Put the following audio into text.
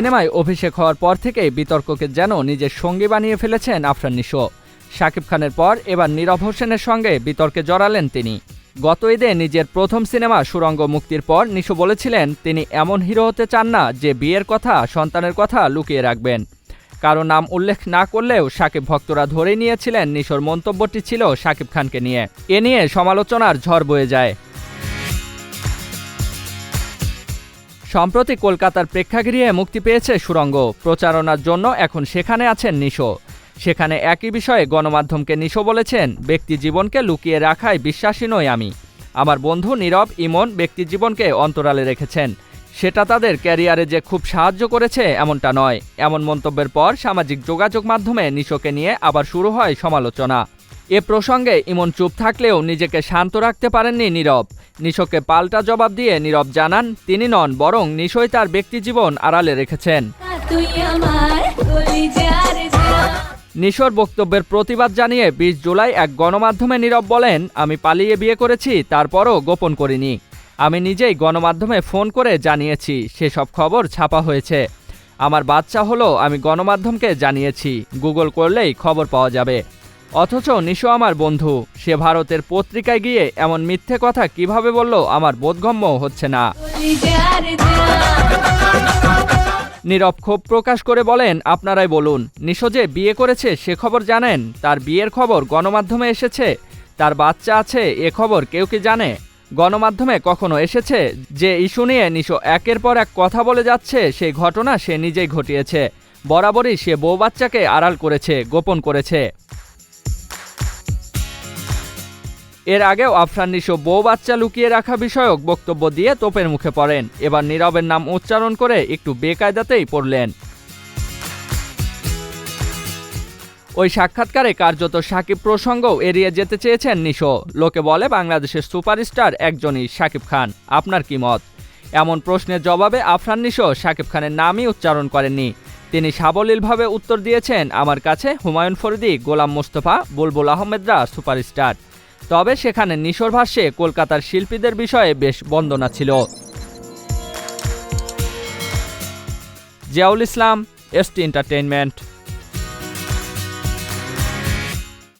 সিনেমায় অভিষেক হওয়ার পর থেকেই বিতর্ককে যেন নিজের সঙ্গী বানিয়ে ফেলেছেন আফরান নিশো। শাকিব খানের পর এবার নীরব হোসেনের সঙ্গে বিতর্কে জড়ালেন তিনি। গত ঈদে নিজের প্রথম সিনেমা সুরঙ্গ মুক্তির পর নিশো বলেছিলেন, তিনি এমন হিরো হতে চান না যে বিয়ের কথা, সন্তানের কথা লুকিয়ে রাখবেন। কারও নাম উল্লেখ না করলেও সাকিব ভক্তরা ধরে নিয়েছিলেন নিশোর মন্তব্যটি ছিল সাকিব খানকে নিয়ে। এ নিয়ে সমালোচনার ঝড় বয়ে যায়। সম্প্রতি কলকাতার প্রেক্ষাগৃহে মুক্তি পেয়েছে সুরঙ্গ প্রচারণার জন্য এখন সেখানে আছেন নিশো। সেখানে একই বিষয়ে গণমাধ্যমকে নিশো বলেছেন, ব্যক্তি জীবনকে লুকিয়ে রাখায় বিশ্বাসী নই আমি। আমার বন্ধু নীরব ইমন ব্যক্তি জীবনকে অন্তরালে রেখেছেন। সেটা তাদের ক্যারিয়ারে যে খুব সাহায্য করেছে এমনটা নয়। এমন মন্তব্যের পর সামাজিক যোগাযোগ মাধ্যমে নিশোকে নিয়ে আবার শুরু হয় সমালোচনা। এ প্রসঙ্গে ইমন চুপ থাকলেও নিজেকে শান্ত রাখতে পারেননি নীরব। নিশোকে পাল্টা জবাব দিয়ে নীরব জানান, তিনি নন, বরং নিশোই তার ব্যক্তিজীবন আড়ালে রেখেছেন। নিশোর বক্তব্যের প্রতিবাদ জানিয়ে বিশ জুলাই এক গণমাধ্যমে নীরব বলেন, আমি পালিয়ে বিয়ে করেছি, তারপরও গোপন করিনি। আমি নিজেই গণমাধ্যমে ফোন করে জানিয়েছি, সেসব খবর ছাপা হয়েছে। আমার বাচ্চা হলো, আমি গণমাধ্যমকে জানিয়েছি। গুগল করলেই খবর পাওয়া যাবে। অথচ নিশো আমার বন্ধু। সে ভারতের পত্রিকায় গিয়ে এমন মিথ্যে কথা কীভাবে বলল আমার বোধগম্য হচ্ছে না। নীরব ক্ষোভ প্রকাশ করে বলেন, আপনারাই বলুন, নিশো যে বিয়ে করেছে সে খবর জানেন? তার বিয়ের খবর গণমাধ্যমে এসেছে? তার বাচ্চা আছে, এ খবর কেউ কি জানে? গণমাধ্যমে কখনো এসেছে? যে ইস্যু নিয়ে নিশো একের পর এক কথা বলে যাচ্ছে সেই ঘটনা সে নিজেই ঘটিয়েছে। বরাবরই সে বউ বাচ্চাকে আড়াল করেছে, গোপন করেছে। এর আগেও আফরান নিশো বউ বাচ্চা লুকিয়ে রাখা বিষয়ক বক্তব্য দিয়ে তোপের মুখে পড়েন। এবার নীরবের নাম উচ্চারণ করে একটু বেকায়দাতেই পড়লেন। ওই সাক্ষাৎকারে কার্যত সাকিব প্রসঙ্গও এড়িয়ে যেতে চেয়েছেন নিশো। লোকে বলে বাংলাদেশের সুপারস্টার একজনই সাকিব খান। আপনার কি মত? এমন প্রশ্নের জবাবে আফরান নিশো সাকিব খানের নামই উচ্চারণ করেননি। তিনি সাবলীলভাবে উত্তর দিয়েছেন, আমার কাছে হুমায়ুন ফরিদি, গোলাম মোস্তফা, বুলবুল আহমেদরা সুপারস্টার। তবে সেখানে নিশোর ভাষ্যে কলকাতার শিল্পীদের বিষয়ে বেশ বন্দনা ছিল। Ziaul Islam ST entertainment.